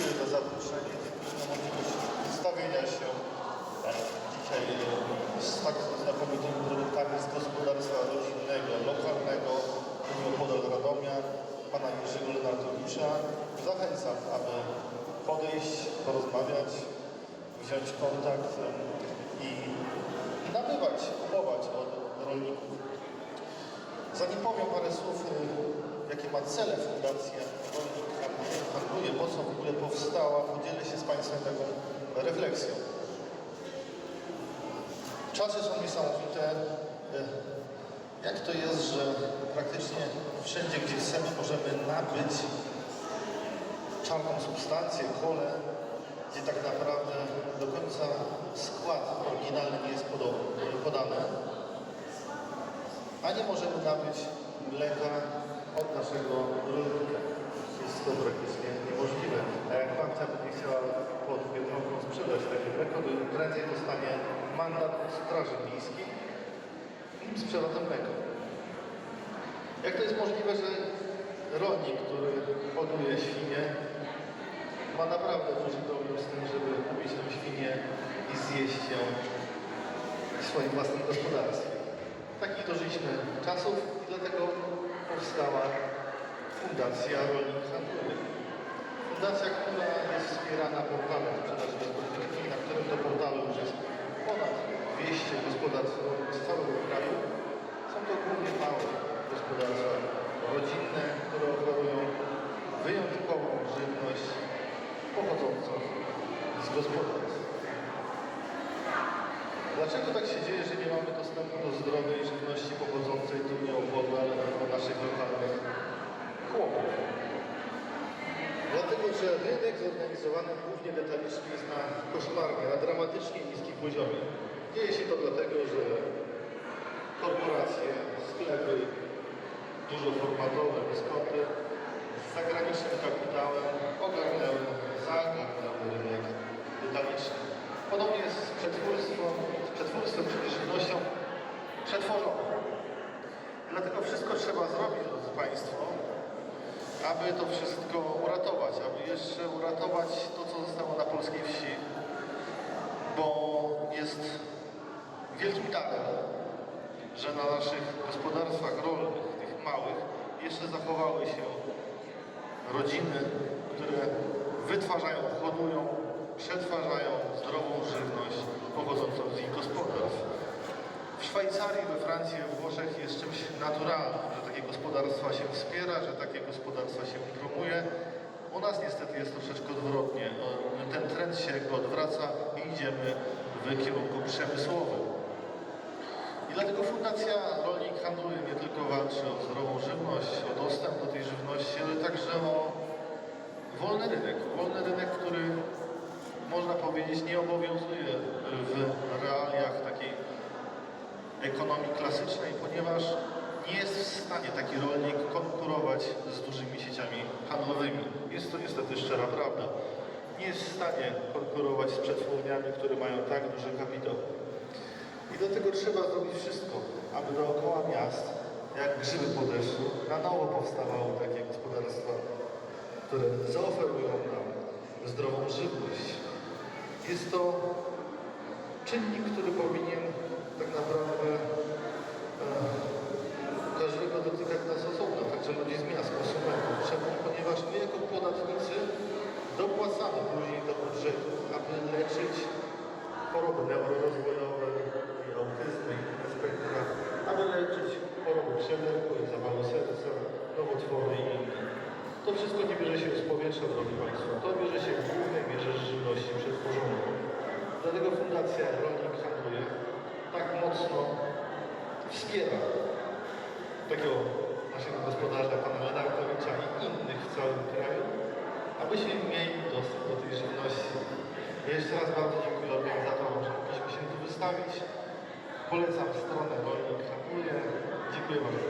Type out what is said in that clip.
Dziękuję za zaproszenie, dziękuję za możliwość przedstawienia się e, dzisiaj e, z tak znakomitymi produktami z gospodarstwa rodzinnego, lokalnego, Podol Radomia, pana Jerzego Lenartowicza. Zachęcam, aby podejść, porozmawiać, wziąć kontakt i, nabywać, kupować od rolników. Zanim powiem parę słów, y, jakie ma cele Fundacja Rolnik Handluje, po co w ogóle powstała, podzielę się z Państwem taką refleksją. Czasy są niesamowite. Y, Jak to jest, że praktycznie wszędzie, gdzie chcemy, możemy nabyć czarną substancję, kole, gdzie tak naprawdę do końca skład oryginalny nie jest podany a nie możemy nabyć mleka od naszego rolnika. Jest to praktycznie prędzej dostanie mandat Straży Miejskiej i sprzeda to mleko. Jak to jest możliwe, że rolnik, który hoduje świnie, ma naprawdę duży problem z tym, żeby kupić tę świnię i zjeść ją w swoim własnym gospodarstwie. Takich dożyliśmy czasów i dlatego powstała Fundacja Rolnik Handlowy. Fundacja, która jest wspierana portalem sprzedaży bezpośredniej, na którym to portalu już jest ponad 200 gospodarstw z całego kraju. Są to głównie małe gospodarstwa rodzinne, które oferują wyjątkową żywność pochodzącą z gospodarstw. Dlaczego tak się dzieje, że nie mamy dostępu do zdrowej żywności pochodzącej tu nie obwodu, ale do naszych lokalnych chłopów? Dlatego, że rynek zorganizowany głównie detalicznie jest na koszmarnie, na dramatycznie niskim poziomie. Dzieje się to dlatego, że korporacje, sklepy, dużoformatowe, dyskoty z zagranicznym kapitałem ogarnęły, zagarnęły rynek detaliczny. Podobnie jest z przetwórstwem, z przetwórstwem czyli żywnością przetworzoną. Dlatego wszystko trzeba zrobić, drodzy Państwo, aby to wszystko uratować, aby jeszcze uratować to, co zostało na polskiej wsi, bo jest wielkim darem, że na naszych gospodarstwach rolnych, tych małych, jeszcze zachowały się rodziny, które wytwarzają, hodują, przetwarzają zdrową żywność pochodzącą z ich gospodarstw. Szwajcarii, we Francji, we Włoszech jest czymś naturalnym, że takie gospodarstwa się wspiera, że takie gospodarstwa się promuje. U nas niestety jest troszeczkę odwrotnie. O, Ten trend się jakby odwraca i idziemy w kierunku przemysłowym. I dlatego Fundacja Rolnik handluje nie tylko walczy o zdrową żywność, o dostęp do tej żywności, ale także o wolny rynek. Wolny rynek, który można powiedzieć nie obowiązuje w realiach takiej ekonomii klasycznej, ponieważ nie jest w stanie taki rolnik konkurować z dużymi sieciami handlowymi. Jest to niestety szczera prawda. Nie jest w stanie konkurować z przetwórniami, które mają tak duży kapitał. I dlatego trzeba zrobić wszystko, aby dookoła miast, jak grzyby po deszczu, na nowo powstawały takie gospodarstwa, które zaoferują nam zdrową żywność. Jest to czynnik, który powinien tak naprawdę e, każdego dotykać nas osobno, także ludzi z miast, konsumentów. Czemu? Ponieważ my jako podatnicy dopłacamy później do budżetu, aby leczyć choroby neurorozwojowe, i autyzmy, i spektra, aby leczyć choroby przewlekłe, zawalu serca, nowotwory i inne. To wszystko nie bierze się z powietrza, drodzy Państwo. To bierze się w głównej mierze z żywności przetworzonej. Dlatego Fundacja Rolnik mocno wspiera takiego naszego gospodarza, pana Lenartowicza i innych w całym kraju, abyśmy mieli dostęp do tej żywności. Ja jeszcze raz bardzo dziękuję organizatorom, że mogliśmy się tu wystawić. Polecam stronę Rolnik. Dziękuję bardzo.